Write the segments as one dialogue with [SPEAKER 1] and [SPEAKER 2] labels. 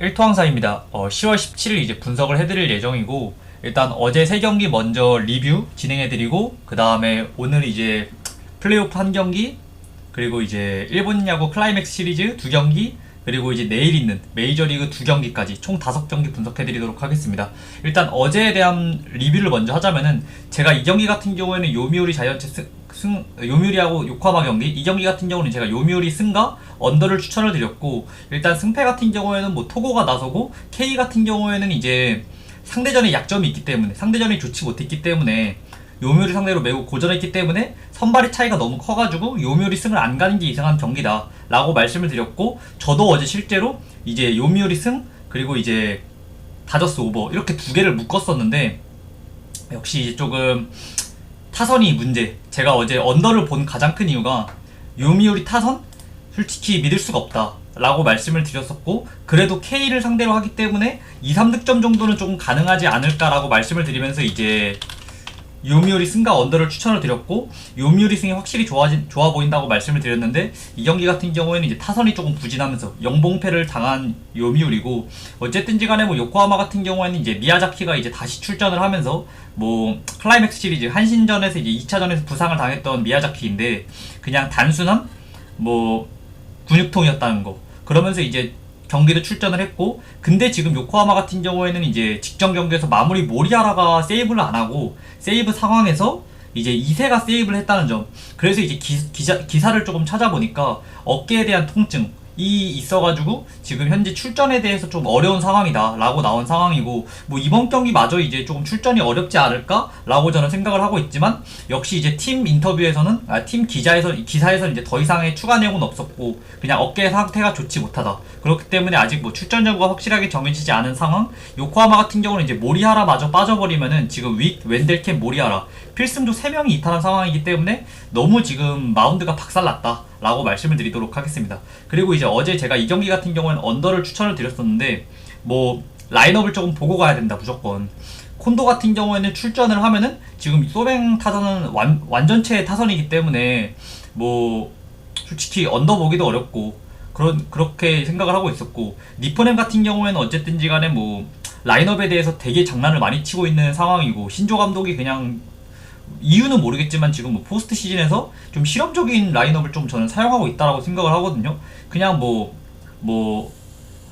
[SPEAKER 1] 1토항사입니다 어, 10월 17일 이제 분석을 해드릴 예정이고 일단 어제 세 경기 먼저 리뷰 진행해드리고 그 다음에 오늘 이제 플레이오프 한 경기 그리고 이제 일본 야구 클라이맥스 시리즈 두 경기 그리고 이제 내일 있는 메이저리그 두 경기까지 총 다섯 경기 분석해드리도록 하겠습니다. 일단 어제에 대한 리뷰를 먼저 하자면은 제가 이 경기 같은 경우에는 요미우리 자이언츠 승, 요뮤리하고 요코하마 경기 이 경기 같은 경우는 제가 요뮤리 승과 언더를 추천을 드렸고 일단 승패 같은 경우에는 뭐 토고가 나서고 K 같은 경우에는 이제 상대전의 약점이 있기 때문에 상대전이 좋지 못했기 때문에 요뮤리 상대로 매우 고전했기 때문에 선발의 차이가 너무 커가지고 요뮤리 승을 안 가는 게 이상한 경기다 라고 말씀을 드렸고 저도 어제 실제로 이제 요뮤리 승 그리고 이제 다저스 오버 이렇게 두 개를 묶었었는데 역시 이제 조금 타선이 문제 제가 어제 언더를 본 가장 큰 이유가 요미우리 타선 솔직히 믿을 수가 없다. 라고 말씀을 드렸었고 그래도 K를 상대로 하기 때문에 2, 3득점 정도는 조금 가능하지 않을까라고 말씀을 드리면서 이제 요미우리승과 언더를 추천을 드렸고 요미우리승이 확실히 좋아진, 좋아 보인다고 말씀을 드렸는데 이 경기 같은 경우에는 이제 타선이 조금 부진하면서 영봉패를 당한 요미우리고 어쨌든지 간에 뭐 요코하마 같은 경우에는 이제 미야자키가 이제 다시 출전을 하면서 뭐 클라이맥스 시리즈 한신전에서 이제 2차전에서 부상을 당했던 미야자키인데 그냥 단순한 뭐 근육통이었다는 거 그러면서 이제 경기도 출전을 했고 근데 지금 요코하마 같은 경우에는 이제 직전 경기에서 마무리 모리아라가 세이브를 안 하고 세이브 상황에서 이제 이세가 세이브를 했다는 점 그래서 이제 기, 기사, 기사를 조금 찾아보니까 어깨에 대한 통증 이 있어가지고 지금 현재 출전에 대해서 좀 어려운 상황이다라고 나온 상황이고 뭐 이번 경기마저 이제 조금 출전이 어렵지 않을까라고 저는 생각을 하고 있지만 역시 이제 팀 인터뷰에서는 아, 팀 기자에서 기사에서 이제 더 이상의 추가 내용은 없었고 그냥 어깨 상태가 좋지 못하다 그렇기 때문에 아직 뭐 출전 여부가 확실하게 정해지지 않은 상황 요코하마 같은 경우는 이제 모리하라마저 빠져버리면은 지금 윅 웬델캠 모리하라 필승조 3명이 이탈한 상황이기 때문에 너무 지금 마운드가 박살났다 라고 말씀을 드리도록 하겠습니다. 그리고 이제 어제 제가 이 경기 같은 경우는 언더를 추천을 드렸었는데 뭐 라인업을 조금 보고 가야 된다 무조건 콘도 같은 경우에는 출전을 하면은 지금 소뱅 타선은 완, 완전체 의 타선이기 때문에 뭐 솔직히 언더 보기도 어렵고 그런 그렇게 생각을 하고 있었고 니포넴 같은 경우에는 어쨌든지 간에 뭐 라인업에 대해서 되게 장난을 많이 치고 있는 상황이고 신조 감독이 그냥 이유는 모르겠지만 지금 뭐 포스트 시즌에서 좀 실험적인 라인업을 좀 저는 사용하고 있다라고 생각을 하거든요. 그냥 뭐뭐 뭐,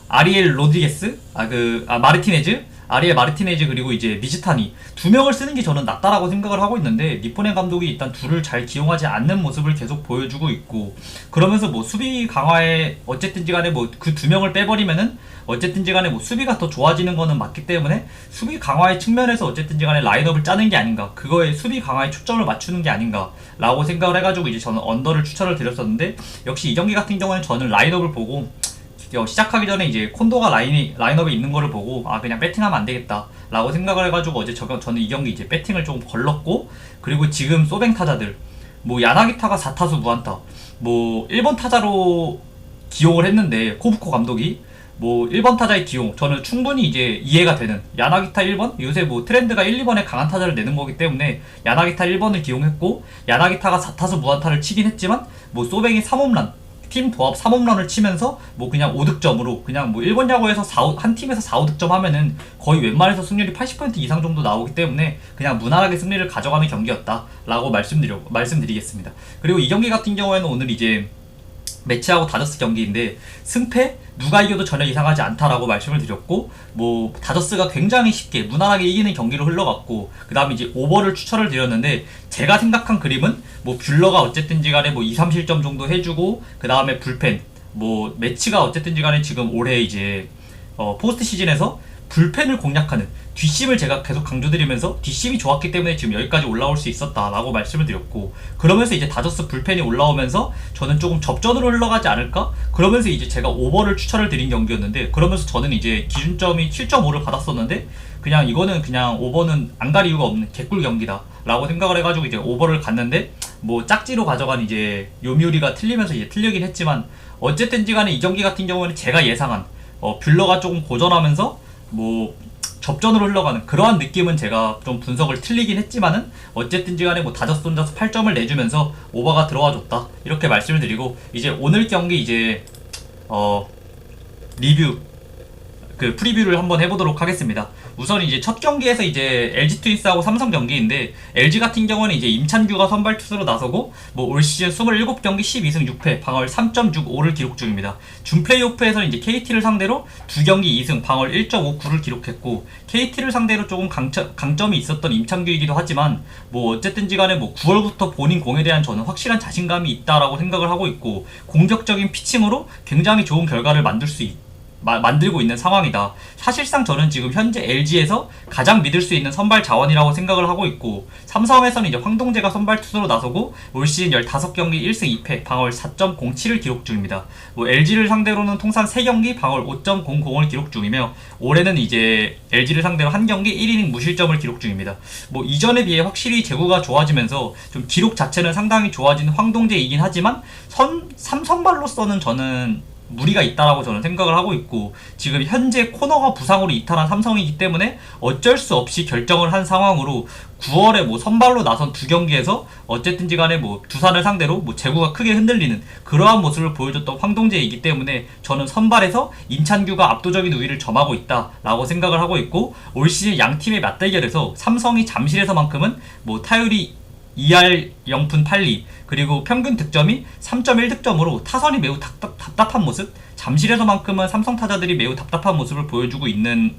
[SPEAKER 1] 아리엘 로드리게스, 아그아 그, 아, 마르티네즈 아리엘 마르티네즈 그리고 이제 미지타니 두 명을 쓰는 게 저는 낫다라고 생각을 하고 있는데 니포네 감독이 일단 둘을 잘 기용하지 않는 모습을 계속 보여주고 있고 그러면서 뭐 수비 강화에 어쨌든지 간에 뭐 그 두 명을 빼버리면은 어쨌든지 간에 뭐 수비가 더 좋아지는 거는 맞기 때문에 수비 강화의 측면에서 어쨌든지 간에 라인업을 짜는 게 아닌가 그거에 수비 강화에 초점을 맞추는 게 아닌가라고 생각을 해가지고 이제 저는 언더를 추천을 드렸었는데 역시 이 경기 같은 경우에는 저는 라인업을 보고 어, 시작하기 전에 이제 콘도가 라인이, 라인업에 있는 거를 보고 아 그냥 배팅하면 안 되겠다 라고 생각을 해가지고 어제 저, 저는 이 경기 이제 배팅을 조금 걸렀고 그리고 지금 소뱅 타자들 뭐 야나기타가 4타수 무안타 뭐 1번 타자로 기용을 했는데 코부코 감독이 뭐 1번 타자의 기용 저는 충분히 이제 이해가 되는 야나기타 1번 요새 뭐 트렌드가 1, 2번에 강한 타자를 내는 거기 때문에 야나기타 1번을 기용했고 야나기타가 4타수 무안타를 치긴 했지만 뭐 소뱅이 3홈런 팀 도합 3홈런을 치면서 뭐 그냥 5득점으로 그냥 뭐 일본 야구에서 4, 한 팀에서 4, 5득점 하면은 거의 웬만해서 승률이 80% 이상 정도 나오기 때문에 그냥 무난하게 승리를 가져가는 경기였다라고 말씀드려 말씀드리겠습니다. 그리고 이 경기 같은 경우에는 오늘 이제 매치하고 다저스 경기인데 승패 누가 이겨도 전혀 이상하지 않다라고 말씀을 드렸고 뭐 다저스가 굉장히 쉽게 무난하게 이기는 경기로 흘러갔고 그 다음에 이제 오버를 추천을 드렸는데 제가 생각한 그림은 뭐 뷰러가 어쨌든지 간에 뭐 2, 3실점 정도 해주고 그 다음에 불펜 뭐 매치가 어쨌든지 간에 지금 올해 이제 어 포스트 시즌에서 불펜을 공략하는 뒷심을 제가 계속 강조드리면서 뒷심이 좋았기 때문에 지금 여기까지 올라올 수 있었다라고 말씀을 드렸고 그러면서 이제 다저스 불펜이 올라오면서 저는 조금 접전으로 흘러가지 않을까? 그러면서 이제 제가 오버를 추천을 드린 경기였는데 그러면서 저는 이제 기준점이 7.5를 받았었는데 그냥 이거는 그냥 오버는 안 갈 이유가 없는 개꿀 경기다 라고 생각을 해가지고 이제 오버를 갔는데 뭐 짝지로 가져간 이제 요미우리가 틀리면서 이제 틀리긴 했지만 어쨌든지 간에 이 경기 같은 경우에는 제가 예상한 어, 뷸러가 조금 고전하면서 뭐 접전으로 흘러가는 그러한 느낌은 제가 좀 분석을 틀리긴 했지만은 어쨌든지 간에 뭐 다저스 자서 8점을 내주면서 오버가 들어와 줬다 이렇게 말씀을 드리고 이제 오늘 경기 이제 어 리뷰 그 프리뷰를 한번 해보도록 하겠습니다. 우선 이제 첫 경기에서 이제 LG 트윈스하고 삼성 경기인데 LG 같은 경우는 이제 임찬규가 선발 투수로 나서고 뭐 올 시즌 27경기 12승 6패 방어율 3.65를 기록 중입니다. 준플레이오프에서는 이제 KT를 상대로 두 경기 2승 방어율 1.59를 기록했고 KT를 상대로 조금 강처, 강점이 있었던 임찬규이기도 하지만 뭐 어쨌든지 간에 뭐 9월부터 본인 공에 대한 저는 확실한 자신감이 있다라고 생각을 하고 있고 공격적인 피칭으로 굉장히 좋은 결과를 만들 수 있고 마, 만들고 있는 상황이다. 사실상 저는 지금 현재 LG에서 가장 믿을 수 있는 선발 자원이라고 생각을 하고 있고 삼성에서는 이제 황동재가 선발 투수로 나서고 올 시즌 15경기 1승 2패 방어율 4.07을 기록 중입니다. 뭐 LG를 상대로는 통산 3경기 방어율 5.00을 기록 중이며 올해는 이제 LG를 상대로 한 경기 1이닝 무실점을 기록 중입니다. 뭐 이전에 비해 확실히 제구가 좋아지면서 좀 기록 자체는 상당히 좋아진 황동재이긴 하지만 선 삼성발로서는 저는 무리가 있다라고 저는 생각을 하고 있고 지금 현재 코너가 부상으로 이탈한 삼성이기 때문에 어쩔 수 없이 결정을 한 상황으로 9월에 뭐 선발로 나선 두 경기에서 어쨌든지 간에 뭐 두산을 상대로 뭐 제구가 크게 흔들리는 그러한 모습을 보여줬던 황동재이기 때문에 저는 선발에서 임찬규가 압도적인 우위를 점하고 있다라고 생각을 하고 있고 올 시즌 양 팀의 맞대결에서 삼성이 잠실에서만큼은 뭐 타율이 2 r 0푼 8리 그리고 평균 득점이 3.1 득점으로 타선이 매우 답답, 한 모습 잠실에서만큼은 삼성 타자들이 매우 답답한 모습을 보여주고 있는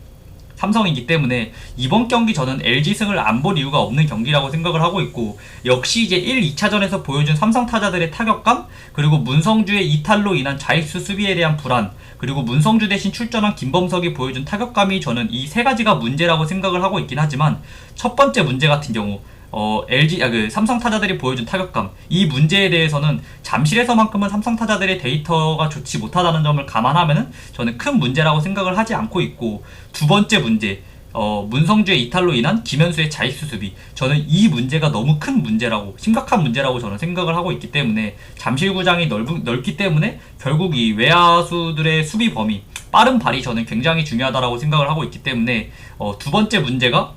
[SPEAKER 1] 삼성이기 때문에 이번 경기 저는 LG 승을 안 볼 이유가 없는 경기라고 생각을 하고 있고 역시 이제 1, 2차전에서 보여준 삼성 타자들의 타격감 그리고 문성주의 이탈로 인한 자익수 수비에 대한 불안 그리고 문성주 대신 출전한 김범석이 보여준 타격감이 저는 이 세 가지가 문제라고 생각을 하고 있긴 하지만 첫 번째 문제 같은 경우 어, LG 아, 그 삼성 타자들이 보여준 타격감 이 문제에 대해서는 잠실에서만큼은 삼성 타자들의 데이터가 좋지 못하다는 점을 감안하면은 저는 큰 문제라고 생각을 하지 않고 있고 두 번째 문제 어, 문성주의 이탈로 인한 김현수의 자익수 수비 저는 이 문제가 너무 큰 문제라고 심각한 문제라고 저는 생각을 하고 있기 때문에 잠실구장이 넓, 넓기 때문에 결국 이 외야수들의 수비 범위 빠른 발이 저는 굉장히 중요하다고 생각을 하고 있기 때문에 어, 두 번째 문제가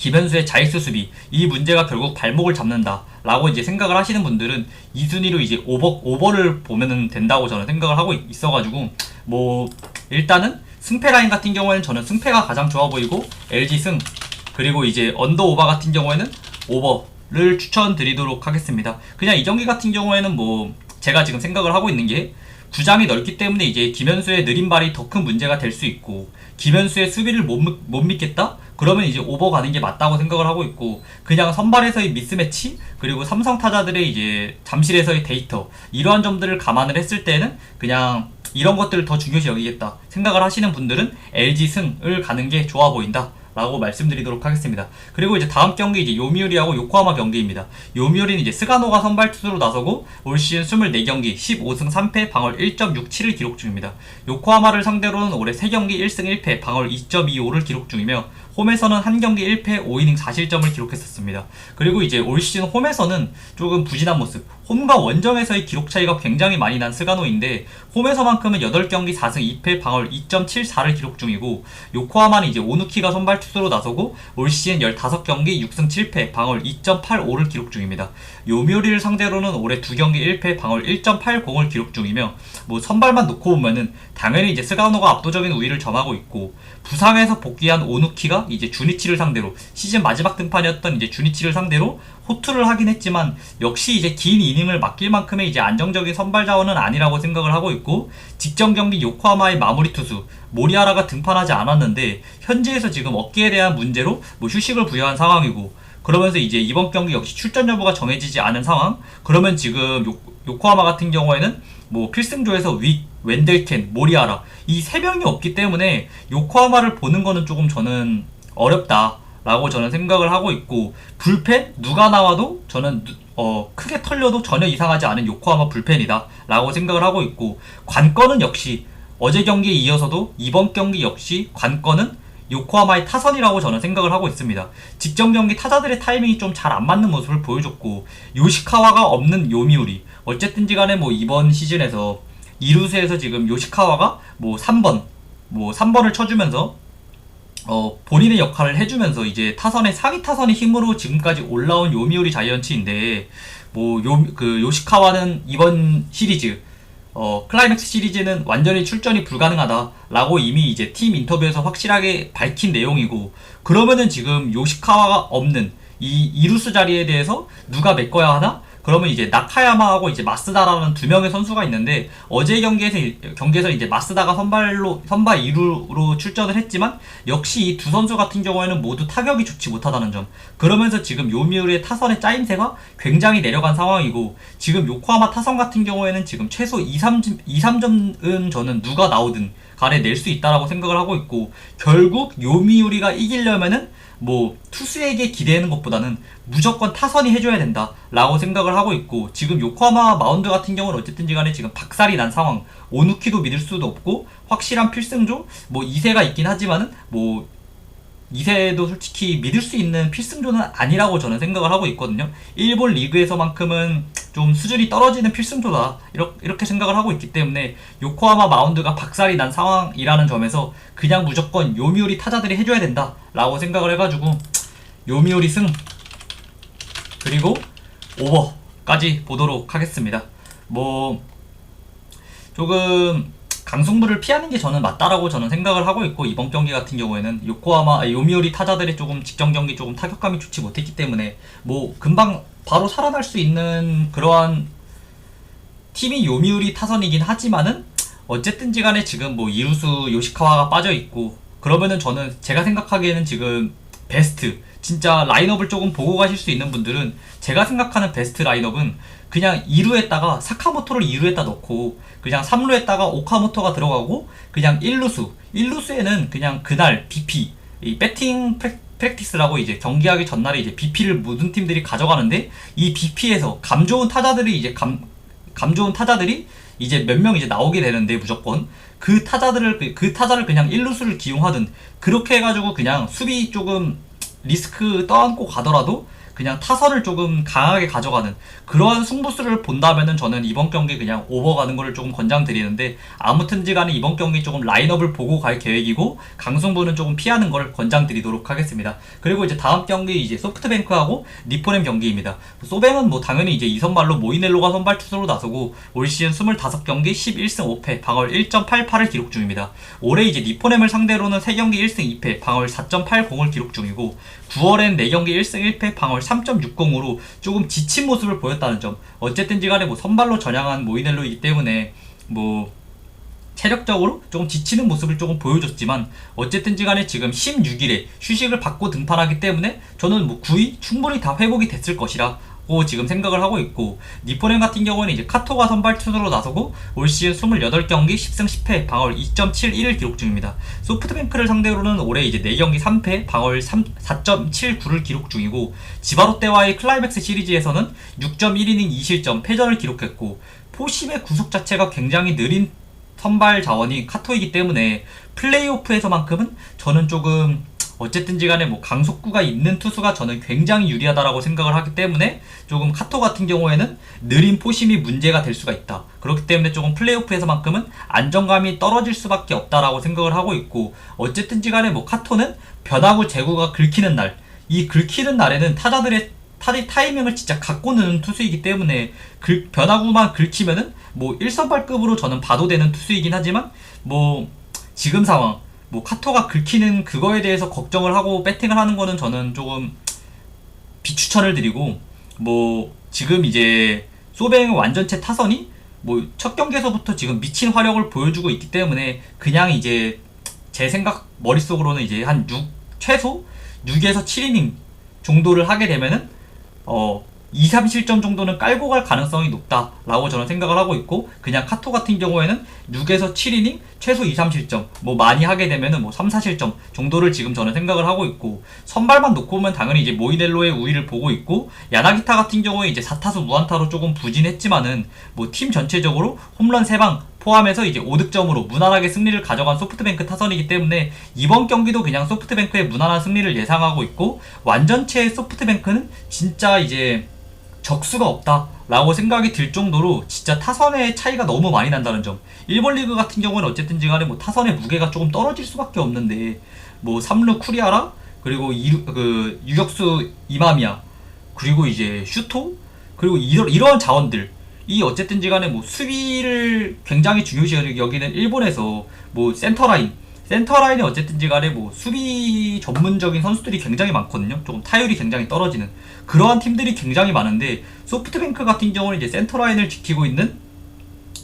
[SPEAKER 1] 김현수의 자이스수비이 문제가 결국 발목을 잡는다 라고 이제 생각을 하시는 분들은 2순위로 이제 오버, 오버를 보면 된다고 저는 생각을 하고 있어가지고 뭐 일단은 승패 라인 같은 경우에는 저는 승패가 가장 좋아 보이고 LG 승 그리고 이제 언더 오버 같은 경우에는 오버를 추천드리도록 하겠습니다 그냥 이 경기 같은 경우에는 뭐 제가 지금 생각을 하고 있는 게 구장이 넓기 때문에 이제 김현수의 느린 발이 더 큰 문제가 될 수 있고 김현수의 수비를 못, 못 믿겠다? 그러면 이제 오버 가는 게 맞다고 생각을 하고 있고 그냥 선발에서의 미스매치 그리고 삼성 타자들의 이제 잠실에서의 데이터 이러한 점들을 감안을 했을 때는 그냥 이런 것들을 더 중요시 여기겠다 생각을 하시는 분들은 LG 승을 가는 게 좋아 보인다. 라고 말씀드리도록 하겠습니다. 그리고 이제 다음 경기 이제 요미우리하고 요코하마 경기입니다. 요미우리는 이제 스가노가 선발 투수로 나서고 올 시즌 24경기 15승 3패 방울 1.67을 기록 중입니다. 요코하마를 상대로는 올해 3경기 1승 1패 방울 2.25를 기록 중이며 홈에서는 한 경기 1패 5이닝 4실점을 기록했었습니다. 그리고 이제 올 시즌 홈에서는 조금 부진한 모습, 홈과 원정에서의 기록 차이가 굉장히 많이 난 스가노인데 홈에서만큼은 8경기 4승 2패 방울 2.74를 기록 중이고 요코하마는 이제 오누키가 선발 투수로 나서고 올 시즌 15경기 6승 7패 방울 2.85를 기록 중입니다. 요묘리를 상대로는 올해 2경기 1패 방울 1.80을 기록 중이며 뭐 선발만 놓고 보면은 당연히 이제 스가노가 압도적인 우위를 점하고 있고 부상에서 복귀한 오누키가 이제 주니치를 상대로 시즌 마지막 등판이었던 이제 주니치를 상대로 호투를 하긴 했지만 역시 이제 긴 이닝을 맡길 만큼의 이제 안정적인 선발 자원은 아니라고 생각을 하고 있고 직전 경기 요코하마의 마무리 투수 모리아라가 등판하지 않았는데 현지에서 지금 어깨에 대한 문제로 뭐 휴식을 부여한 상황이고 그러면서 이제 이번 경기 역시 출전 여부가 정해지지 않은 상황 그러면 지금 요, 요코하마 같은 경우에는 뭐 필승조에서 위 웬델켄, 모리아라 이 세 명이 없기 때문에 요코하마를 보는 거는 조금 저는 어렵다라고 저는 생각을 하고 있고 불펜 누가 나와도 저는 어, 크게 털려도 전혀 이상하지 않은 요코하마 불펜이다라고 생각을 하고 있고 관건은 역시 어제 경기에 이어서도 이번 경기 역시 관건은 요코하마의 타선이라고 저는 생각을 하고 있습니다. 직전 경기 타자들의 타이밍이 좀 잘 안 맞는 모습을 보여줬고 요시카와가 없는 요미우리 어쨌든지 간에 뭐 이번 시즌에서 이루스에서 지금 요시카와가 뭐 3번, 뭐 3번을 쳐주면서 어, 본인의 역할을 해주면서 이제 타선의 상위 타선의 힘으로 지금까지 올라온 요미우리 자이언츠인데 뭐 요 그 요시카와는 이번 시리즈 어, 클라이맥스 시리즈는 완전히 출전이 불가능하다라고 이미 이제 팀 인터뷰에서 확실하게 밝힌 내용이고 그러면은 지금 요시카와가 없는 이 이루스 자리에 대해서 누가 메꿔야 하나? 그러면 이제 나카야마하고 이제 마스다라는 두 명의 선수가 있는데 어제 경기에서 경기에서 이제 마스다가 선발로 선발 2루로 출전을 했지만 역시 이 두 선수 같은 경우에는 모두 타격이 좋지 못하다는 점. 그러면서 지금 요미우리의 타선의 짜임새가 굉장히 내려간 상황이고 지금 요코하마 타선 같은 경우에는 지금 최소 2, 3, 2, 3점은 저는 누가 나오든 발해낼 수 있다라고 생각을 하고 있고 결국 요미우리가 이기려면은 뭐 투수에게 기대하는 것보다는 무조건 타선이 해줘야 된다라고 생각을 하고 있고 지금 요코하마 마운드 같은 경우는 어쨌든지 간에 지금 박살이 난 상황 오누키도 믿을 수도 없고 확실한 필승조 뭐 2세가 있긴 하지만은 뭐 2세도 솔직히 믿을 수 있는 필승조는 아니라고 저는 생각을 하고 있거든요. 일본 리그에서만큼은 좀 수준이 떨어지는 필승조다. 이렇게 생각을 하고 있기 때문에 요코하마 마운드가 박살이 난 상황이라는 점에서 그냥 무조건 요미우리 타자들이 해줘야 된다라고 생각을 해가지고 요미우리 승 그리고 오버까지 보도록 하겠습니다. 뭐 조금 강승부를 피하는 게 저는 맞다라고 저는 생각을 하고 있고 이번 경기 같은 경우에는 요코하마 아, 요미우리 타자들이 조금 직전 경기 조금 타격감이 좋지 못했기 때문에 뭐 금방 바로 살아날 수 있는 그러한 팀이 요미우리 타선이긴 하지만은 어쨌든지 간에 지금 뭐 이루수 요시카와가 빠져 있고 그러면은 저는 제가 생각하기에는 지금 베스트 진짜 라인업을 조금 보고 가실 수 있는 분들은 제가 생각하는 베스트 라인업은 그냥 2루에다가 사카모토를 2루에다 넣고 그냥 3루에다가 오카모토가 들어가고 그냥 1루수 1루수에는 그냥 그날 BP 이 배팅 프랙티스라고 이제 경기하기 전날에 이제 BP를 모든 팀들이 가져가는데 이 BP에서 감 좋은 타자들이 이제 감, 감 좋은 타자들이 이제 몇 명 이제 나오게 되는데 무조건 그 타자들을 그, 그 타자를 그냥 1루수를 기용하든 그렇게 해가지고 그냥 수비 조금 리스크 떠안고 가더라도 그냥 타선을 조금 강하게 가져가는 그러한 승부수를 본다면은 저는 이번 경기 그냥 오버 가는 거를 조금 권장드리는데 아무튼지 간에 이번 경기 조금 라인업을 보고 갈 계획이고 강승부는 조금 피하는 걸 권장드리도록 하겠습니다. 그리고 이제 다음 경기 이제 소프트뱅크하고 니포넴 경기입니다. 소뱅은 뭐 당연히 이제 이선발로 모이넬로가 선발 투수로 나서고 올 시즌 25경기 11승 5패 방어 1.88을 기록 중입니다. 올해 이제 니포넴을 상대로는 3경기 1승 2패 방어 4.80을 기록 중이고 9월엔 4경기 1승 1패 방어율 3.60으로 조금 지친 모습을 보였다는 점. 어쨌든지 간에 뭐 선발로 전향한 모이넬로이기 때문에 뭐 체력적으로 조금 지치는 모습을 조금 보여줬지만 어쨌든지 간에 지금 16일에 휴식을 받고 등판하기 때문에 저는 뭐 9위 충분히 다 회복이 됐을 것이라 고 지금 생각을 하고 있고 니포렘 같은 경우는 이제 카토가 선발 투수로 나서고 올 시즌 28경기 10승 10패 방어율 2.71을 기록 중입니다. 소프트뱅크를 상대로는 올해 이제 4경기 3패 방어율 4.79를 기록 중이고 지바롯데와의 클라이맥스 시리즈에서는 6.1이닝 2실점 패전을 기록했고 포심의 구속 자체가 굉장히 느린 선발 자원이 카토이기 때문에 플레이오프에서만큼은 저는 조금 어쨌든지 간에 뭐 강속구가 있는 투수가 저는 굉장히 유리하다라고 생각을 하기 때문에 조금 카토 같은 경우에는 느린 포심이 문제가 될 수가 있다. 그렇기 때문에 조금 플레이오프에서만큼은 안정감이 떨어질 수밖에 없다라고 생각을 하고 있고 어쨌든지 간에 뭐 카토는 변화구 재구가 긁히는 날, 이 긁히는 날에는 타자들의 타이, 타이밍을 진짜 갖고 는 투수이기 때문에 그 변화구만 긁히면은 뭐 1선발급으로 저는 봐도 되는 투수이긴 하지만 뭐 지금 상황 뭐카토가 긁히는 그거에 대해서 걱정을 하고 배팅을 하는 거는 저는 조금 비추천을 드리고 뭐 지금 이제 소뱅 완전체 타선이 뭐 첫 경기에서부터 지금 미친 화력을 보여주고 있기 때문에 그냥 이제 제 생각 머릿속으로는 이제 한 6, 최소 6에서 7이닝 정도를 하게 되면은 어 2, 3실점 정도는 깔고 갈 가능성이 높다라고 저는 생각을 하고 있고 그냥 카토 같은 경우에는 6에서 7이닝 최소 2, 3실점 뭐 많이 하게 되면은 뭐 3, 4실점 정도를 지금 저는 생각을 하고 있고 선발만 놓고 보면 당연히 이제 모이델로의 우위를 보고 있고 야나기타 같은 경우에 이제 4타수 무안타로 조금 부진했지만은 뭐 팀 전체적으로 홈런 3방 포함해서 이제 5득점으로 무난하게 승리를 가져간 소프트뱅크 타선이기 때문에 이번 경기도 그냥 소프트뱅크의 무난한 승리를 예상하고 있고 완전체 의 소프트뱅크는 진짜 이제 적수가 없다 라고 생각이 들 정도로 진짜 타선의 차이가 너무 많이 난다는 점 일본 리그 같은 경우는 어쨌든지 간에 뭐 타선의 무게가 조금 떨어질 수밖에 없는데 뭐 3루 쿠리아라 그리고 이루, 그 유격수 이마미야 그리고 이제 슈토 그리고 이러, 이러 자원들 이 어쨌든지 간에 뭐 수비를 굉장히 중요시 여기는 일본에서 뭐 센터라인 센터 라인이 어쨌든지 간에 뭐 수비 전문적인 선수들이 굉장히 많거든요. 조금 타율이 굉장히 떨어지는 그러한 팀들이 굉장히 많은데 소프트뱅크 같은 경우는 이제 센터 라인을 지키고 있는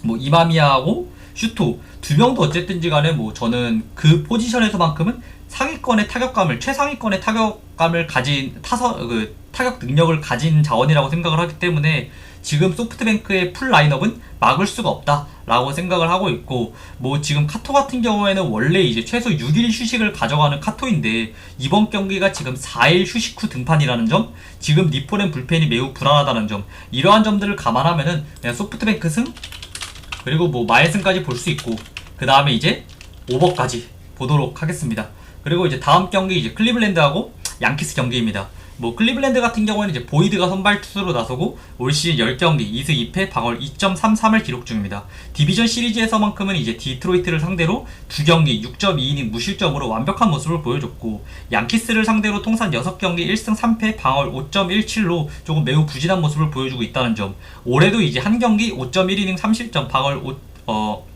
[SPEAKER 1] 뭐 이마미하고 슈토 두 명도 어쨌든지 간에 뭐 저는 그 포지션에서만큼은 상위권의 타격감을 최상위권의 타격감을 가진 타선 그 타격 능력을 가진 자원이라고 생각을 하기 때문에 지금 소프트뱅크의 풀 라인업은 막을 수가 없다라고 생각을 하고 있고 뭐 지금 카토 같은 경우에는 원래 이제 최소 6일 휴식을 가져가는 카토인데 이번 경기가 지금 4일 휴식 후 등판이라는 점 지금 니포렌 불펜이 매우 불안하다는 점 이러한 점들을 감안하면은 그냥 소프트뱅크 승 그리고 뭐 마일승까지 볼 수 있고 그 다음에 이제 오버까지 보도록 하겠습니다. 그리고 이제 다음 경기 이제 클리블랜드하고 양키스 경기입니다. 뭐 클리블랜드 같은 경우에는 이제 보이드가 선발 투수로 나서고 올 시즌 10경기 2승 2패 방어 2.33을 기록 중입니다. 디비전 시리즈에서만큼은 이제 디트로이트를 상대로 2경기 6.2이닝 무실점으로 완벽한 모습을 보여줬고 양키스를 상대로 통산 6경기 1승 3패 방어 5.17로 조금 매우 부진한 모습을 보여주고 있다는 점 올해도 이제 한 경기 5.1이닝 3 0점방어 5, 어,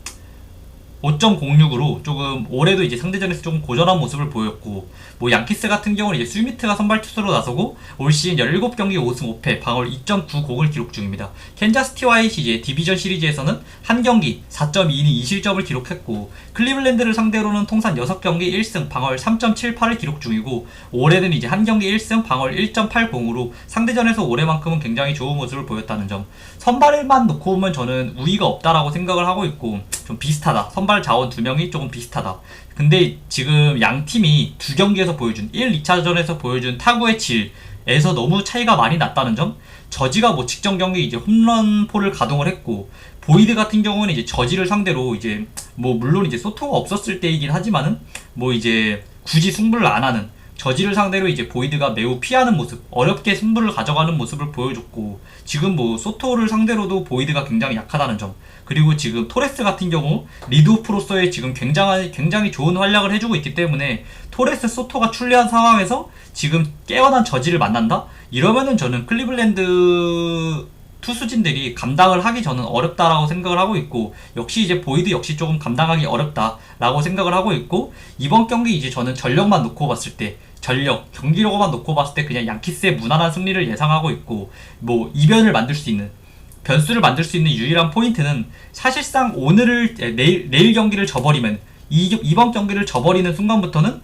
[SPEAKER 1] 5.06으로 조금 올해도 이제 상대전에서 조금 고전한 모습을 보였고 뭐 양키스 같은 경우는 이제 수미트가 선발 투수로 나서고 올 시즌 17경기 5승 5패 방울 2.90을 기록 중입니다. 캔자스 티와의 시제 디비전 시리즈에서는 한 경기 4.2이닝 2실점을 기록했고 클리블랜드를 상대로는 통산 6경기 1승 방울 3.78을 기록 중이고 올해는 이제 한 경기 1승 방울 1.80으로 상대전에서 올해만큼은 굉장히 좋은 모습을 보였다는 점 선발만 놓고 보면 저는 우위가 없다라고 생각을 하고 있고 좀 비슷하다. 선발 자원 두 명이 조금 비슷하다. 근데 지금 양 팀이 두 경기에서 보여준 1, 2차전에서 보여준 타구의 질에서 너무 차이가 많이 났다는 점. 저지가 뭐 직전 경기 이제 홈런포를 가동을 했고 보이드 같은 경우는 이제 저지를 상대로 이제 뭐 물론 이제 소토가 없었을 때이긴 하지만은 뭐 이제 굳이 승부를 안 하는 저지를 상대로 이제 보이드가 매우 피하는 모습, 어렵게 승부를 가져가는 모습을 보여줬고 지금 뭐 소토를 상대로도 보이드가 굉장히 약하다는 점 그리고 지금 토레스 같은 경우 리드오프로서의 지금 굉장한 굉장히 좋은 활약을 해주고 있기 때문에 토레스 소토가 출리한 상황에서 지금 깨어난 저지를 만난다 이러면은 저는 클리블랜드 투수진들이 감당을 하기 저는 어렵다라고 생각을 하고 있고 역시 이제 보이드 역시 조금 감당하기 어렵다라고 생각을 하고 있고 이번 경기 이제 저는 전력만 놓고 봤을 때 전력, 경기력만 놓고 봤을 때 그냥 양키스의 무난한 승리를 예상하고 있고 뭐 이변을 만들 수 있는 변수를 만들 수 있는 유일한 포인트는 사실상 오늘을 내일 내일 경기를 져버리면 이, 이번 경기를 져버리는 순간부터는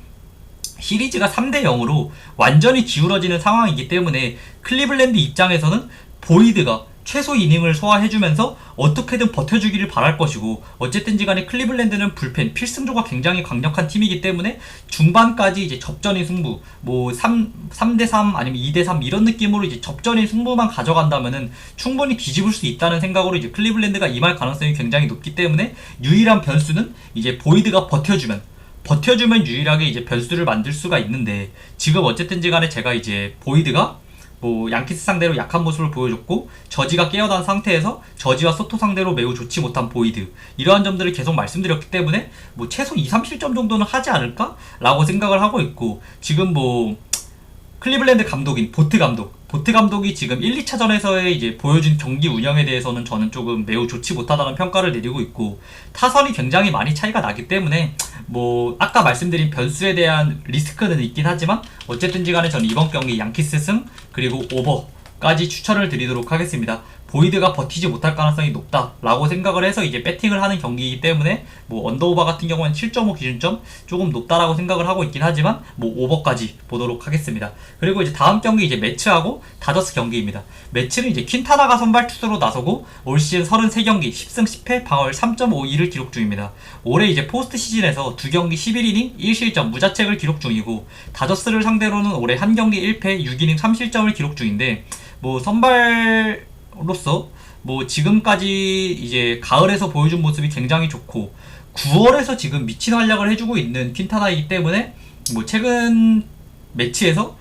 [SPEAKER 1] 시리즈가 3대 0으로 완전히 기울어지는 상황이기 때문에 클리블랜드 입장에서는 보이드가 최소 이닝을 소화해주면서 어떻게든 버텨주기를 바랄 것이고 어쨌든지 간에 클리블랜드는 불펜 필승조가 굉장히 강력한 팀이기 때문에 중반까지 이제 접전의 승부 뭐 3, 3대3 아니면 2대3 이런 느낌으로 이제 접전의 승부만 가져간다면은 충분히 뒤집을 수 있다는 생각으로 이제 클리블랜드가 임할 가능성이 굉장히 높기 때문에 유일한 변수는 이제 보이드가 버텨주면 버텨주면 유일하게 이제 변수를 만들 수가 있는데 지금 어쨌든지 간에 제가 이제 보이드가 뭐 양키스 상대로 약한 모습을 보여줬고 저지가 깨어난 상태에서 저지와 소토 상대로 매우 좋지 못한 보이드 이러한 점들을 계속 말씀드렸기 때문에 뭐 최소 2, 30점 정도는 하지 않을까라고 생각을 하고 있고 지금 뭐 클리블랜드 감독인 보트 감독 보트 감독이 지금 1, 2차전에서의 이제 보여준 경기 운영에 대해서는 저는 조금 매우 좋지 못하다는 평가를 내리고 있고 타선이 굉장히 많이 차이가 나기 때문에 뭐 아까 말씀드린 변수에 대한 리스크는 있긴 하지만 어쨌든지 간에 저는 이번 경기 양키스 승 그리고 오버까지 추천을 드리도록 하겠습니다. 보이드가 버티지 못할 가능성이 높다라고 생각을 해서 이제 배팅을 하는 경기이기 때문에 뭐 언더오버 같은 경우는 7.5 기준점 조금 높다라고 생각을 하고 있긴 하지만 뭐 오버까지 보도록 하겠습니다. 그리고 이제 다음 경기 이제 매치하고 다저스 경기입니다. 매치는 이제 킨타나가 선발 투수로 나서고 올 시즌 33경기 10승 10패 방어율 3.52를 기록 중입니다. 올해 이제 포스트 시즌에서 두 경기 11이닝 1실점 무자책을 기록 중이고 다저스를 상대로는 올해 한 경기 1패 6이닝 3실점을 기록 중인데 뭐 선발 로서 뭐 지금까지 이제 가을에서 보여준 모습이 굉장히 좋고 9월에서 지금 미친 활약을 해주고 있는 틴타나이기 때문에 뭐 최근 매치에서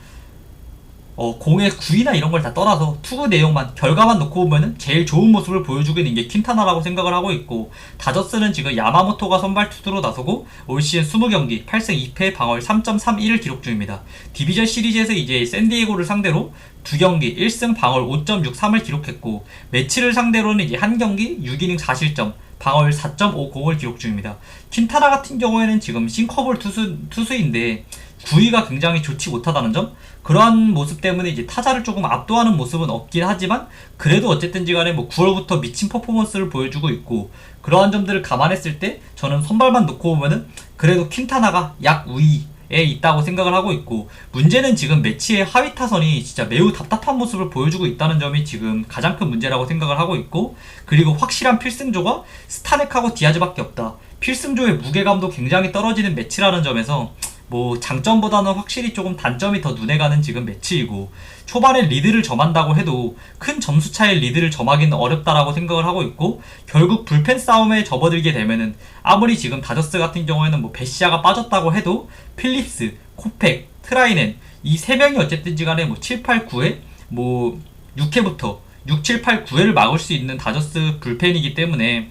[SPEAKER 1] 어, 공의 구위나 이런 걸 다 떠나서 투구 내용만 결과만 놓고 보면은 제일 좋은 모습을 보여주고 있는 게킨타나라고 생각을 하고 있고 다저스는 지금 야마모토가 선발 투수로 나서고 올 시즌 20경기 8승 2패 방어율 3.31을 기록 중입니다. 디비전 시리즈에서 이제 샌디에고를 상대로 두 경기 1승 방어율 5.63을 기록했고 매치를 상대로는 이제 한 경기 6이닝 4실점 방어율 4.50을 기록 중입니다. 킨타나 같은 경우에는 지금 싱커볼 투수, 투수인데 구위가 굉장히 좋지 못하다는 점 그러한 모습 때문에 이제 타자를 조금 압도하는 모습은 없긴 하지만 그래도 어쨌든지 간에 뭐 9월부터 미친 퍼포먼스를 보여주고 있고 그러한 점들을 감안했을 때 저는 선발만 놓고 보면은 그래도 킨타나가 약 우위 에 있다고 생각을 하고 있고 문제는 지금 매치의 하위 타선이 진짜 매우 답답한 모습을 보여주고 있다는 점이 지금 가장 큰 문제라고 생각을 하고 있고 그리고 확실한 필승조가 스타넥하고 디아즈밖에 없다 필승조의 무게감도 굉장히 떨어지는 매치라는 점에서 뭐 장점보다는 확실히 조금 단점이 더 눈에 가는 지금 매치이고 초반에 리드를 점한다고 해도 큰 점수 차의 리드를 점하기는 어렵다라고 생각을 하고 있고 결국 불펜 싸움에 접어들게 되면은 아무리 지금 다저스 같은 경우에는 뭐 베시아가 빠졌다고 해도 필립스, 코펙, 트라이넨 이 세 명이 어쨌든지 간에 뭐 7, 8, 9회 뭐 6회부터 6, 7, 8, 9회를 막을 수 있는 다저스 불펜이기 때문에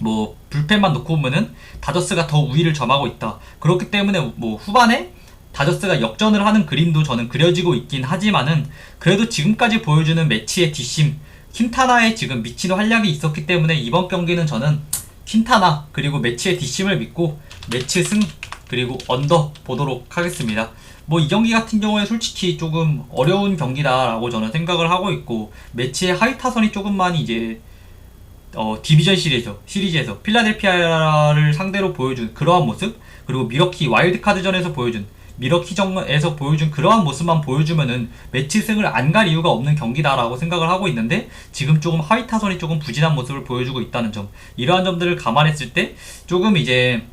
[SPEAKER 1] 뭐 불펜만 놓고 보면은 다저스가 더 우위를 점하고 있다. 그렇기 때문에 뭐 후반에 다저스가 역전을 하는 그림도 저는 그려지고 있긴 하지만은 그래도 지금까지 보여주는 매치의 뒷심 킨타나의 지금 미친 활약이 있었기 때문에 이번 경기는 저는 킨타나 그리고 매치의 뒷심을 믿고 매치 승 그리고 언더 보도록 하겠습니다. 뭐 이 경기 같은 경우에 솔직히 조금 어려운 경기다라고 저는 생각을 하고 있고 매치의 하이 타선이 조금만 이제 어, 디비전 시리즈, 시리즈에서 필라델피아를 상대로 보여준 그러한 모습 그리고 미러키 와일드카드전에서 보여준 미러키전에서 보여준 그러한 모습만 보여주면은 매치승을 안 갈 이유가 없는 경기다라고 생각을 하고 있는데 지금 조금 하위 타선이 조금 부진한 모습을 보여주고 있다는 점 이러한 점들을 감안했을 때 조금 이제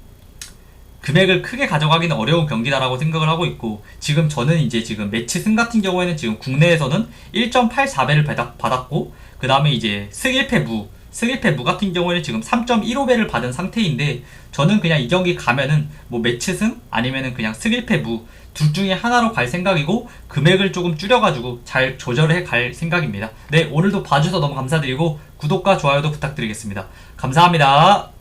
[SPEAKER 1] 금액을 크게 가져가기는 어려운 경기다라고 생각을 하고 있고 지금 저는 이제 지금 매치승 같은 경우에는 지금 국내에서는 1.84배를 받았고 그 다음에 이제 승 1패 무 스미페 무 같은 경우에는 지금 3.15배를 받은 상태인데 저는 그냥 이 경기 가면은 뭐 매치승 아니면은 그냥 스길페 무둘 중에 하나로 갈 생각이고 금액을 조금 줄여가지고 잘 조절해 갈 생각입니다. 네 오늘도 봐주셔서 너무 감사드리고 구독과 좋아요도 부탁드리겠습니다. 감사합니다.